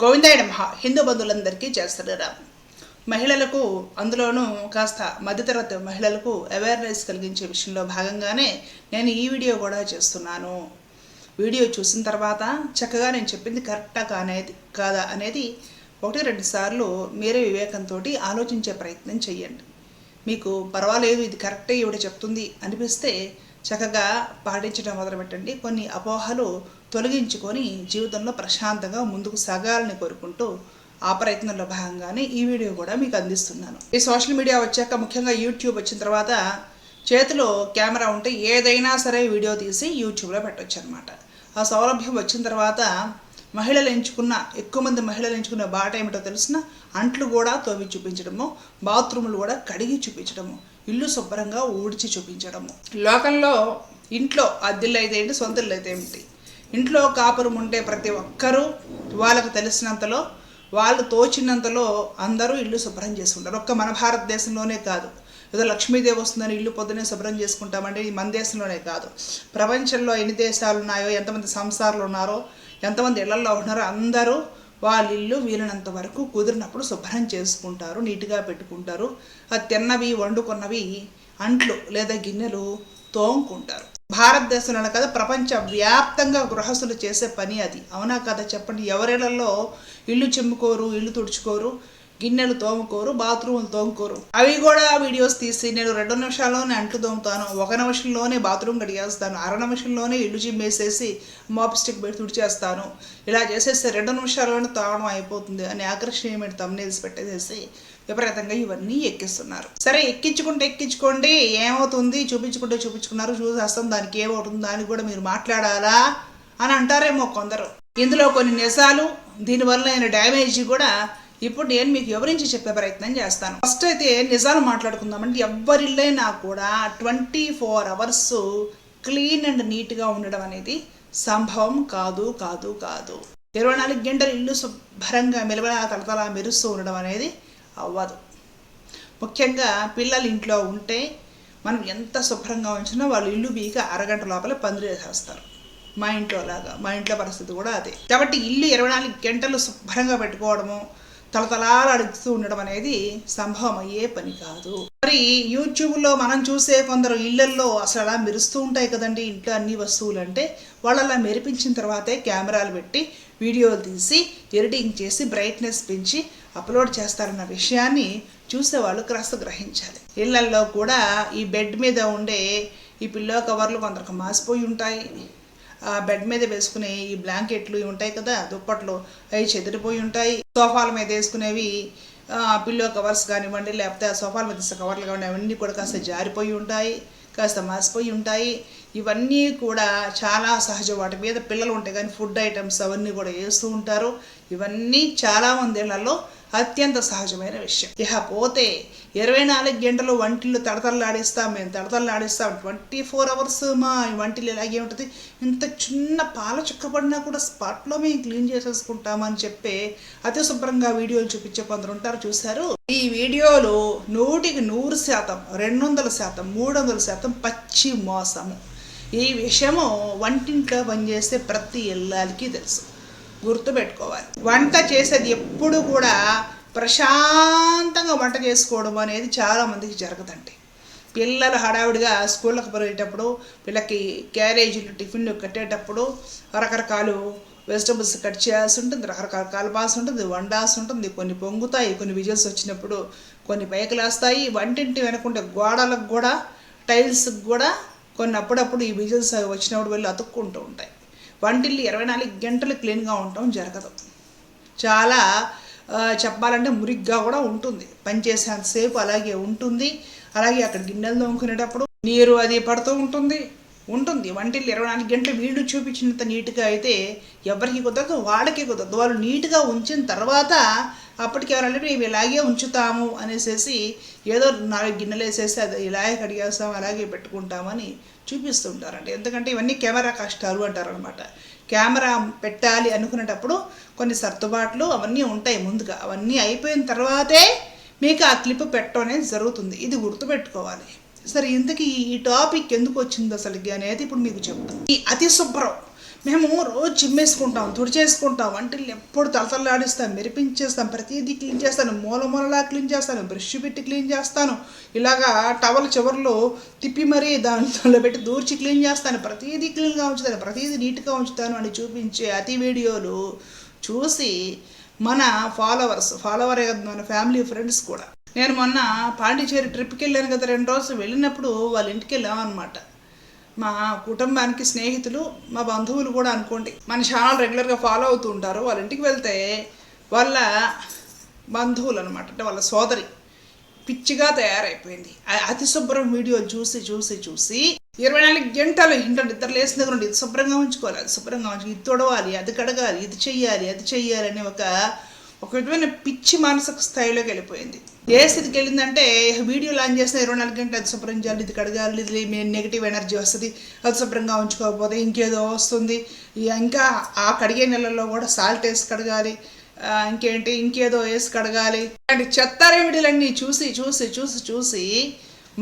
గోవిందాయ మహా హిందూ బంధువులందరికీ చేస్తున్నారాం మహిళలకు అందులోనూ కాస్త మధ్యతరగతి మహిళలకు అవేర్నెస్ కలిగించే విషయంలో భాగంగానే నేను ఈ వీడియో కూడా చేస్తున్నాను. వీడియో చూసిన తర్వాత చక్కగా నేను చెప్పింది కరెక్టా కానేది కాదా అనేది ఒకటి రెండు సార్లు మీరే వివేకంతో ఆలోచించే ప్రయత్నం చేయండి. మీకు పర్వాలేదు ఇది కరెక్టే ఇవిడ చెప్తుంది అనిపిస్తే చక్కగా పాటించడం మొదలుపెట్టండి. కొన్ని అపోహలు తొలగించుకొని జీవితంలో ప్రశాంతంగా ముందుకు సాగాలని కోరుకుంటూ ఆ ప్రయత్నంలో భాగంగానే ఈ వీడియో కూడా మీకు అందిస్తున్నాను. ఈ సోషల్ మీడియా వచ్చాక ముఖ్యంగా యూట్యూబ్ వచ్చిన తర్వాత చేతిలో కెమెరా ఉంటే ఏదైనా సరే వీడియో తీసి యూట్యూబ్లో పెట్టవచ్చు అనమాట ఆ సౌలభ్యం వచ్చిన తర్వాత మహిళలు ఎంచుకున్న ఎక్కువ మంది మహిళలు ఎంచుకున్న బాట ఏమిటో తెలిసిన అంట్లు కూడా తోమి చూపించడము బాత్రూములు కూడా కడిగి చూపించడము ఇల్లు శుభ్రంగా ఊడ్చి చూపించడము. లోకంలో ఇంట్లో అద్దెలు అయితే ఏంటి సొంతలు అయితే ఏమిటి? ఇంట్లో కాపురం ఉంటే ప్రతి ఒక్కరూ వాళ్ళకు తెలిసినంతలో వాళ్ళు తోచినంతలో అందరూ ఇల్లు శుభ్రం చేసుకుంటారు. ఒక్క మన భారతదేశంలోనే కాదు. ఏదో లక్ష్మీదేవి వస్తుందని ఇల్లు పొద్దునే శుభ్రం చేసుకుంటామంటే ఇది మన దేశంలోనే కాదు. ప్రపంచంలో ఎన్ని దేశాలు ఉన్నాయో ఎంతమంది సంసారాలు ఉన్నారో ఎంతమంది ఇళ్ళలో ఉన్నారో అందరూ వాళ్ళ ఇల్లు వీలైనంత వరకు కుదిరినప్పుడు శుభ్రం చేసుకుంటారు నీట్గా పెట్టుకుంటారు. అది తిన్నవి వండుకున్నవి అంట్లు లేదా గిన్నెలు తోముకుంటారు. భారతదేశంలోనే కదా ప్రపంచ వ్యాప్తంగా గృహస్థులు చేసే పని అది. అవునా కదా చెప్పండి? ఎవరిళ్ళలో ఇల్లు చెమ్ముకోరు ఇల్లు తుడుచుకోరు? గిన్నెలు తోముకోరు బాత్రూములు తోముకోరు. అవి కూడా వీడియోస్ తీసి నేను రెండు నిమిషాల్లోనే అంట్లు తోముతాను. ఒక నిమిషంలోనే బాత్రూమ్ కడిగేస్తాను. అర నిమిషంలోనే ఇల్లు జిమ్మేసేసి మాప్ స్టిక్ పెట్టి తుడిచేస్తాను. ఇలా చేసేస్తే రెండు నిమిషాల్లోనే తాగడం అయిపోతుంది అని ఆకర్షణీయమైన తమ్నేల్స్ పెట్టేసేసి విపరీతంగా ఇవన్నీ ఎక్కిస్తున్నారు. సరే ఎక్కించుకుంటే ఎక్కించుకోండి. ఏమవుతుంది? చూపించుకుంటే చూపించుకున్నారు. చూసేస్తాం. దానికి ఏమవుతుంది? దానికి కూడా మీరు మాట్లాడాలా అని అంటారేమో కొందరు. ఇందులో కొన్ని నిజాలు దీనివల్ల అయిన డ్యామేజ్ కూడా ఇప్పుడు నేను మీకు వివరించి చెప్పే ప్రయత్నం చేస్తాను. ఫస్ట్ అయితే నిజాలు మాట్లాడుకుందామంటే ఎవరిల్లైనా కూడా twenty four hours clean and నీట్గా ఉండడం అనేది సంభవం కాదు కాదు కాదు. ఇరవై నాలుగు గంటలు ఇల్లు శుభ్రంగా మెలవలా తలతలా మెరుస్తూ ఉండడం అనేది అవ్వదు. ముఖ్యంగా పిల్లలు ఇంట్లో ఉంటే మనం ఎంత శుభ్రంగా ఉంచినా వాళ్ళు ఇల్లు బీక అరగంట లోపల పందిరి వేసేస్తారు మా ఇంట్లో లాగా మా ఇంట్లో పరిస్థితి కూడా అదే. కాబట్టి ఇల్లు ఇరవై నాలుగు గంటలు శుభ్రంగా పెట్టుకోవడము తలతలాలు అడుగుతూ ఉండడం అనేది సంభవం అయ్యే పని కాదు. మరి యూట్యూబ్లో మనం చూసే కొందరు ఇళ్ళల్లో అసలు అలా మెరుస్తూ ఉంటాయి కదండి ఇంట్లో అన్ని వస్తువులు అంటే వాళ్ళు అలా మెరిపించిన తర్వాతే కెమెరాలు పెట్టి వీడియోలు తీసి ఎడిటింగ్ చేసి బ్రైట్నెస్ పెంచి అప్లోడ్ చేస్తారన్న విషయాన్ని చూసేవాళ్ళు కాస్త గ్రహించాలి. ఇళ్ళల్లో కూడా ఈ బెడ్ మీద ఉండే ఈ పిల్లో కవర్లు కొందరికి మాసిపోయి ఉంటాయి. బెడ్ మీద వేసుకునే ఈ బ్లాంకెట్లు ఉంటాయి కదా దుప్పట్లు అవి చెదిరిపోయి ఉంటాయి. సోఫాల మీద వేసుకునేవి పిల్లో కవర్స్ కానివ్వండి లేకపోతే ఆ సోఫాల మీద కవర్లు కానివ్వండి అవన్నీ కూడా కాస్త జారిపోయి ఉంటాయి కాస్త మాసిపోయి ఉంటాయి. ఇవన్నీ కూడా చాలా సహజం వాటి మీద పిల్లలు ఉంటాయి కానీ ఫుడ్ ఐటమ్స్ అవన్నీ కూడా వేస్తూ ఉంటారు. ఇవన్నీ చాలా మంది ఇళ్ళలో అత్యంత సహజమైన విషయం. ఇక పోతే ఇరవై నాలుగు గంటలు వంటిల్లు తడతల్లాడిస్తాం మేము తడతల్లాడిస్తాం ట్వంటీ ఫోర్ అవర్స్ మా వంటిల్లు ఇలాగే ఉంటుంది. ఇంత చిన్న పాల చుక్క పడినా కూడా స్పాట్లో మేము క్లీన్ చేసేసుకుంటామని చెప్పే అతి శుభ్రంగా వీడియోలు చూపించే కొందరు ఉంటారు చూశారు? ఈ వీడియోలో నూటికి నూరు శాతం రెండు వందల శాతం మూడు వందల శాతం పచ్చి మోసము. ఈ విషయము వంటింట్లో పనిచేసే ప్రతి ఇళ్ళకి తెలుసు. గుర్తుపెట్టుకోవాలి. వంట చేసేది ఎప్పుడు కూడా ప్రశాంతంగా వంట చేసుకోవడం అనేది చాలామందికి జరగదండి. పిల్లలు హడావిడిగా స్కూళ్ళకి పోయేటప్పుడు పిల్లకి క్యారేజీలు టిఫిన్లు కట్టేటప్పుడు రకరకాలు వెజిటబుల్స్ కట్ చేయాల్సి ఉంటుంది రకరకాల కలపాల్సి ఉంటుంది వండాల్సి ఉంటుంది. కొన్ని పొంగుతాయి కొన్ని విజిల్స్ వచ్చినప్పుడు కొన్ని పైకి వస్తాయి వంటింటి వెనకుంటే గోడలకు కూడా టైల్స్కి కూడా కొన్ని అప్పుడప్పుడు ఈ విజిల్స్ వచ్చినప్పుడు వెళ్ళి అతుక్కుంటూ ఉంటాయి. వంటిల్లు ఇరవై నాలుగు గంటలు క్లీన్గా ఉండటం జరగదు. చాలా చెప్పాలంటే మురిగ్గా కూడా ఉంటుంది. పనిచేసేంతసేపు అలాగే ఉంటుంది. అలాగే అక్కడ గిన్నెలు తోముకునేటప్పుడు నీరు అది పడుతూ ఉంటుంది. ఉంటుంది. వంటిల్లు ఇరవై నాలుగు గంటలు వీళ్ళు చూపించినంత నీట్గా అయితే ఎవరికి కుదరదు వాళ్ళకి కుదరదు. వాళ్ళు నీట్గా ఉంచిన తర్వాత అప్పటికి ఎవరంటే మేము ఇలాగే ఉంచుతాము అనేసి ఏదో నాలుగు గిన్నెలు వేసేసి అది ఇలాగే కడిగేస్తాం అలాగే పెట్టుకుంటామని చూపిస్తుంటారంట. ఎందుకంటే ఇవన్నీ కెమెరా కష్టాలు అంటారు అనమాట కెమెరా పెట్టాలి అనుకునేటప్పుడు కొన్ని సర్దుబాట్లు అవన్నీ ఉంటాయి ముందుగా. అవన్నీ అయిపోయిన తర్వాతే మీకు ఆ క్లిప్ పెట్టడం అనేది జరుగుతుంది. ఇది గుర్తుపెట్టుకోవాలి. సరే ఇంతకీ ఈ టాపిక్ ఎందుకు వచ్చింది అసలుకి అనేది ఇప్పుడు మీకు చెప్తాను. ఈ అతి శుభ్రం మేము రోజు చిమ్మేసుకుంటాం తుడిచేసుకుంటాం వంటిల్ని ఎప్పుడు తలతల్లాడిస్తాం మెరిపించేస్తాం ప్రతిదీ క్లీన్ చేస్తాను మూల మూలలా క్లీన్ చేస్తాను బ్రష్ పెట్టి క్లీన్ చేస్తాను. ఇలాగా టవల్ చివర్లో తిప్పి మరీ దాంట్లో పెట్టి దూర్చి క్లీన్ చేస్తాను. ప్రతిదీ క్లీన్గా ఉంచుతాను ప్రతిదీ నీట్గా ఉంచుతాను అని చూపించే అతి వీడియోలు చూసి మన ఫాలోవర్స్ ఫాలోవర్ మన ఫ్యామిలీ ఫ్రెండ్స్ కూడా. నేను మొన్న పాండిచేరి ట్రిప్కి వెళ్ళాను కదా రెండు రోజులు వెళ్ళినప్పుడు వాళ్ళ ఇంటికి వెళ్ళామన్నమాట. మా కుటుంబానికి స్నేహితులు మా బంధువులు కూడా అనుకోండి. మన ఛానల్ రెగ్యులర్గా ఫాలో అవుతూ ఉంటారు. వాళ్ళ ఇంటికి వెళ్తే వాళ్ళ బంధువులు అనమాట అంటే వాళ్ళ సోదరి పిచ్చిగా తయారైపోయింది. అతి శుభ్రం వీడియోలు చూసి చూసి చూసి ఇరవై నాలుగు గంటలు ఇంట్లో నిద్ర లేసిన దగ్గర నుండి ఇది శుభ్రంగా ఉంచుకోవాలి అది శుభ్రంగా ఉంచుకో ఇది తొడవాలి అది కడగాలి ఇది చెయ్యాలి అది చెయ్యాలి అని ఒక ఒక విధమైన పిచ్చి మానసిక స్థాయిలోకి వెళ్ళిపోయింది. ఏ స్థితికి వెళ్ళిందంటే వీడియో లాంచ్ చేసిన ఇరవై నాలుగు గంటలు అది శుభ్రం చేయాలి ఇది కడగాలి ఇది నెగిటివ్ ఎనర్జీ వస్తుంది అది శుభ్రంగా ఉంచుకోకపోతే ఇంకేదో వస్తుంది. ఇంకా ఆ కడిగే నెలల్లో కూడా సాల్ట్ వేసి కడగాలి ఇంకేంటి ఇంకేదో వేసి కడగాలి. అంటే చెత్త రెమెడీలన్నీ చూసి చూసి చూసి చూసి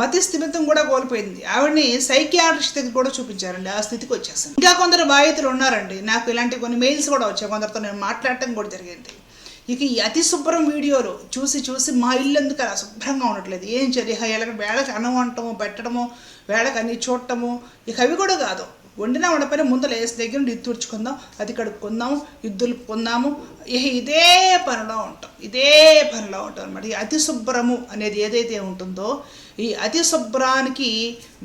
మతి స్థిమితం కూడా కోల్పోయింది. ఆవిడని సైకియాట్రిస్ట్ దగ్గర కూడా చూపించారండి ఆ స్థితికి వచ్చేసింది. ఇంకా కొందరు బాధితులు ఉన్నారండి. నాకు ఇలాంటి కొన్ని మెయిల్స్ కూడా వచ్చాయి కొందరితో నేను మాట్లాడటం కూడా జరిగింది. ఇక ఈ అతి శుభ్రం వీడియోలు చూసి చూసి మా ఇల్లు ఎందుకు అలా శుభ్రంగా ఉండట్లేదు? ఏం చర్య వేళకి వేళకి అన్నం వండటము పెట్టడము వేళకి అన్ని చూడటము ఇక అవి కూడా కాదు. వండినా వండపైన ముందర వేసి దగ్గర నుండి ఇది తుడుచుకుందాం అది కడుక్కుందాము ఇద్దులు పొందాము ఇక ఇదే పనిలో ఉంటాం. ఇదే పనిలో ఉంటాం అనమాట ఈ అతి శుభ్రము అనేది ఏదైతే ఉంటుందో ఈ అతి శుభ్రానికి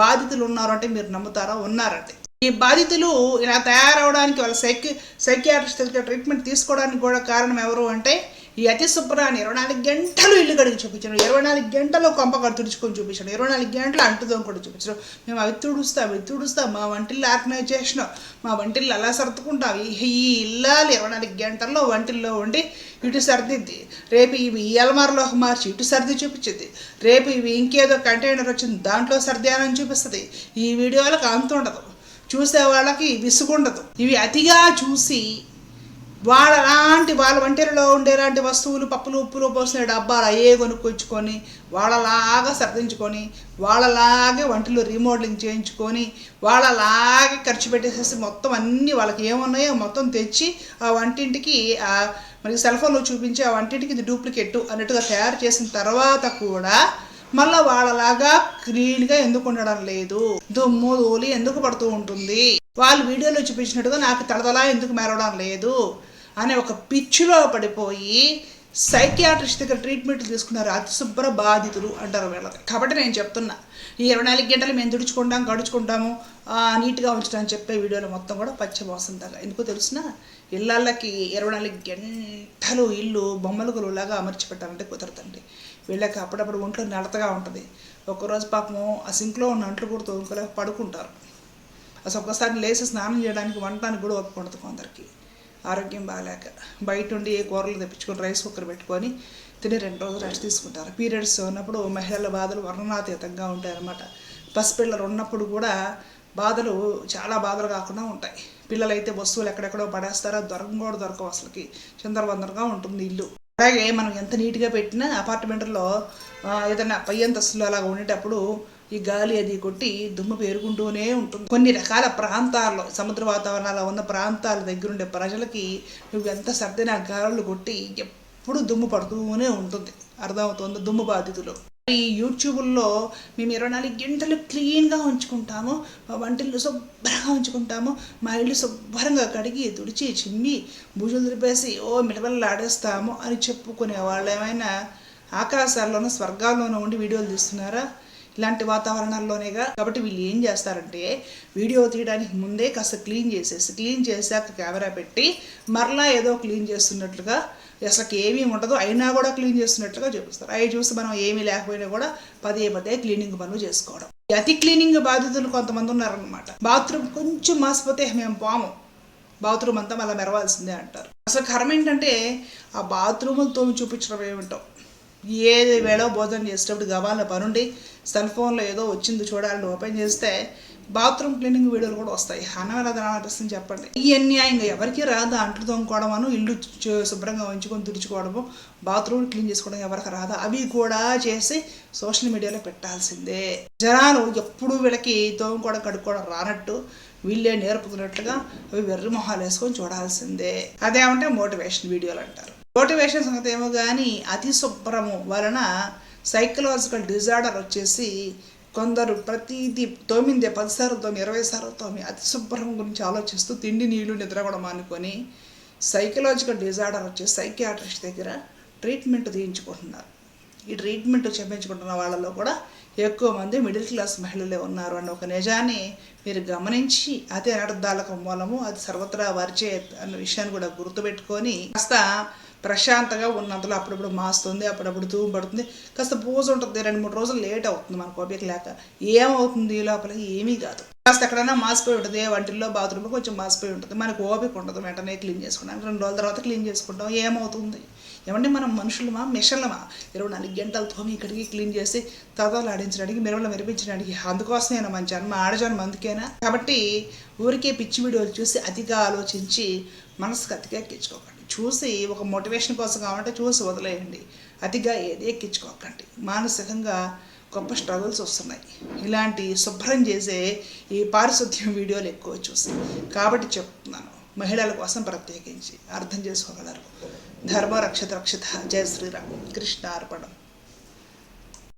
బాధితులు ఉన్నారంటే మీరు నమ్ముతారా? ఉన్నారంటే. ఈ బాధితులు ఇలా తయారవడానికి వాళ్ళ సైకి సైకియాట్రిస్ట్ దగ్గర ట్రీట్మెంట్ తీసుకోవడానికి కూడా కారణం ఎవరు అంటే ఈ అతి శుభ్రాన్ని ఇరవై నాలుగు గంటలు ఇల్లు కడిగి చూపించాడు ఇరవై నాలుగు గంటలు కొంప కడు తుడుచుకొని చూపించడం ఇరవై నాలుగు గంటలు అంటుదం కూడా చూపించారు. మేము అవి తుడుస్తాం అవి తుడుస్తాం మా వంటిల్లు ఆర్గనైజ్ చేసినాం. మా వంటిల్లు అలా సర్దుకుంటాం. ఈ ఇల్లాలు ఇరవై నాలుగు గంటల్లో వంటిల్లో ఉండి ఇటు సర్దిద్ది. రేపు ఇవి ఈ అలమారలో మార్చి ఇటు సర్ది చూపించింది రేపు ఇవి ఇంకేదో కంటైనర్ వచ్చింది దాంట్లో సర్దానని చూపిస్తుంది. ఈ వీడియోలకు అంత ఉండదు. చూసే వాళ్ళకి విసుగుండదు. ఇవి అతిగా చూసి వాళ్ళలాంటి వాళ్ళ వంటలలో ఉండేలాంటి వస్తువులు పప్పులు ఉప్పులు పోసిన డబ్బాలు అయ్యే కొనుక్కొచ్చుకొని వాళ్ళలాగా సర్దించుకొని వాళ్ళలాగే వంటలు రీమోడలింగ్ చేయించుకొని వాళ్ళలాగే ఖర్చు పెట్టేసేసి మొత్తం అన్నీ వాళ్ళకి ఏమున్నాయో మొత్తం తెచ్చి ఆ వంటింటికి మనకి సెల్ ఫోన్లో చూపించి ఆ వంటింటికి ఇది డూప్లికేట్ అన్నట్టుగా తయారు చేసిన తర్వాత కూడా మళ్ళీ వాళ్ళలాగా క్లీన్గా ఎందుకు ఉండడం లేదు? దుమ్ము ధూళి ఎందుకు పడుతూ ఉంటుంది? వాళ్ళు వీడియోలో చూపించినట్టుగా నాకు తడతలా ఎందుకు మెరవడం లేదు? అనే ఒక పిచ్చిలో పడిపోయి సైకియాట్రిస్ట్ దగ్గర ట్రీట్మెంట్ తీసుకున్నారు అతిశుభ్ర బాధితులు అంటారు వీళ్ళకి కాబట్టి నేను చెప్తున్నా ఈ ఇరవై నాలుగు గంటలు మేము తుడుచుకుంటాం గడుచుకుంటాము నీట్గా ఉంచడం చెప్పే వీడియోలు మొత్తం కూడా పచ్చి దాకా ఎందుకో తెలిసిన? ఇళ్ళకి ఇరవై నాలుగు గంటలు ఇల్లు బొమ్మలు లాగా అమర్చి పెట్టాలంటే కుదరదండి. వీళ్ళకి అప్పుడప్పుడు ఒంట్లో నడతగా ఉంటుంది. ఒక్కరోజు పాపం ఆ సింక్లో ఉన్న అంట్లు కూడా తోముకోలేక పడుకుంటారు. అసలు ఒక్కసారి లేచి స్నానం చేయడానికి వండటానికి కూడా ఒప్పుకుంటుంది కొందరికి. ఆరోగ్యం బాగాలేక బయట ఉండి ఏ కూరలు తెప్పించుకొని రైస్ కుక్కర్ పెట్టుకొని తిని రెండు రోజులు రెస్ట్ తీసుకుంటారు. పీరియడ్స్ ఉన్నప్పుడు మహిళల బాధలు వర్ణనాతీతంగా ఉంటాయన్నమాట. పసిపిల్లలు ఉన్నప్పుడు కూడా బాధలు చాలా బాధలు కాకుండా ఉంటాయి. పిల్లలైతే వస్తువులు ఎక్కడెక్కడో పడేస్తారో? దొరకం కూడా దొరకవు అసలుకి. చిందరవందరగా ఉంటుంది ఇల్లు. అలాగే మనం ఎంత నీట్గా పెట్టినా అపార్ట్మెంట్లో ఏదైనా పై అంతస్తులో అలా ఉండేటప్పుడు ఈ గాలి అది కొట్టి దుమ్ము పేరుకుంటూనే ఉంటుంది. కొన్ని రకాల ప్రాంతాల్లో సముద్ర వాతావరణాలు ఉన్న ప్రాంతాల దగ్గర ఉండే ప్రజలకి నువ్వు ఎంత సర్దిన గాలులు కొట్టి ఎప్పుడు దుమ్ము పడుతూనే ఉంటుంది. అర్థమవుతుంది? దుమ్ము బాధితులు. ఈ యూట్యూబ్లో మేము ఇరవై నాలుగు గంటలు క్లీన్గా ఉంచుకుంటాము మా వంటలు శుభ్రంగా ఉంచుకుంటాము మా ఇల్లు శుభ్రంగా కడిగి తుడిచి చిమ్మి భుజులు దులిపేసి ఓ మిటబల్లు ఆడేస్తాము అని చెప్పుకునే వాళ్ళు ఏమైనా ఆకాశాల్లోనూ స్వర్గాల్లోనూ ఉండి వీడియోలు తీస్తున్నారా? ఇలాంటి వాతావరణాల్లోనేగా కాబట్టి వీళ్ళు ఏం చేస్తారంటే వీడియో తీయడానికి ముందే కాస్త క్లీన్ చేసేసి క్లీన్ చేశాక కెమెరా పెట్టి మరలా ఏదో క్లీన్ చేస్తున్నట్లుగా అసలు ఏమీ ఉండదు. అయినా కూడా క్లీన్ చేస్తున్నట్లుగా చూపిస్తారు. అవి చూసి మనం ఏమీ లేకపోయినా కూడా పదే పదే క్లీనింగ్ పనులు చేసుకోవడం. అతి క్లీనింగ్ బాధితులు కొంతమంది ఉన్నారనమాట బాత్రూమ్ కొంచెం మాసిపోతే మేము పాము. బాత్రూమ్ అంతా మళ్ళీ మెరవాల్సిందే అంటారు. అసలు కర్మ ఏంటంటే ఆ బాత్రూములు తోమి చూపించడం ఏమిటో. ఏది వేళో భోజనం చేసేటప్పుడు గవాల పనుండి సెల్ ఫోన్లో ఏదో వచ్చింది చూడాలని ఓపెన్ చేస్తే బాత్రూమ్ క్లీనింగ్ వీడియోలు కూడా వస్తాయి. అన్నం ఎలా తినాలనిపిస్తుంది చెప్పండి. ఈ అన్యాయంగా ఎవరికి రాదా అంట్లు తోముకోవడమను ఇల్లు శుభ్రంగా ఉంచుకొని తుడుచుకోవడము బాత్రూమ్ క్లీన్ చేసుకోవడం ఎవరికి రాదా. అవి కూడా చేసి సోషల్ మీడియాలో పెట్టాల్సిందే. జనాలు ఎప్పుడు వీళ్ళకి తోముకోవడం కడుక్కోవడం రానట్టు వీళ్ళే నేర్పుతున్నట్లుగా అవి వెర్రి మొహాలు వేసుకొని చూడాల్సిందే. అదేమంటే మోటివేషన్ వీడియోలు అంటారు. మోటివేషన్ సంగతి ఏమో కానీ అతి శుభ్రము వలన సైకలాజికల్ డిజార్డర్ వచ్చేసి కొందరు ప్రతిదీ తోమిందే పదిసార్లు తోమి ఇరవై సార్లు తోమి అతి శుభ్రం గురించి ఆలోచిస్తూ తిండి నీళ్ళు నిద్ర కూడా మానుకొని సైకలాజికల్ డిజార్డర్ వచ్చేసి సైకియాట్రిస్ట్ దగ్గర ట్రీట్మెంట్ తీయించుకుంటున్నారు. ఈ ట్రీట్మెంట్ చేయించుకుంటున్న వాళ్ళలో కూడా ఎక్కువ మంది మిడిల్ క్లాస్ మహిళలే ఉన్నారు అన్న ఒక నిజాన్ని మీరు గమనించి అదే అనర్థాలకు మూలము అది సర్వత్రా వారిచే అన్న విషయాన్ని కూడా గుర్తుపెట్టుకొని కాస్త ప్రశాంతంగా ఉన్నంతలో అప్పుడప్పుడు మాస్తుంది అప్పుడప్పుడు తూము పడుతుంది. కాస్త పూజ ఉంటుంది రెండు మూడు రోజులు లేట్ అవుతుంది మనకు ఓపిక లేక. ఏమవుతుంది లోపల? ఏమీ కాదు. కాస్త ఎక్కడైనా మాసిపోయి ఉంటుంది వంటిల్లో బాత్రూంలో కొంచెం మాసిపోయి ఉంటుంది. మనకు ఓపిక ఉండదు వెంటనే క్లీన్ చేసుకోవడానికి రెండు రోజుల తర్వాత క్లీన్ చేసుకుంటాం. ఏమవుతుంది? ఏమంటే మనం మనుషులమా? మిషన్లమా? ఇరవై నాలుగు గంటలు తోమి ఇక్కడికి క్లీన్ చేసి తదలు ఆడించడానికి మిరవలు మెరిపించడానికి. అందుకోసమేనా మంచి జన్మ ఆడజన్మ అందుకేనా? కాబట్టి ఊరికే పిచ్చి వీడియోలు చూసి అతిగా ఆలోచించి మనసుకు అతిగా ఎక్కించుకోకండి. చూసి ఒక మోటివేషన్ కోసం కావాలంటే చూసి వదిలేయండి. అతిగా ఏది ఎక్కించుకోకండి. మానసికంగా గొప్ప స్ట్రగుల్స్ వస్తున్నాయి. ఇలాంటి శుభ్రం చేసే ఈ పారిశుద్ధ్యం వీడియోలు ఎక్కువ చూసి. కాబట్టి చెప్తున్నాను మహిళల కోసం ప్రత్యేకించి అర్థం చేసుకోగలరు. ధర్మ రక్షత రక్షిత జయ శ్రీరామ్. కృష్ణ అర్పణం.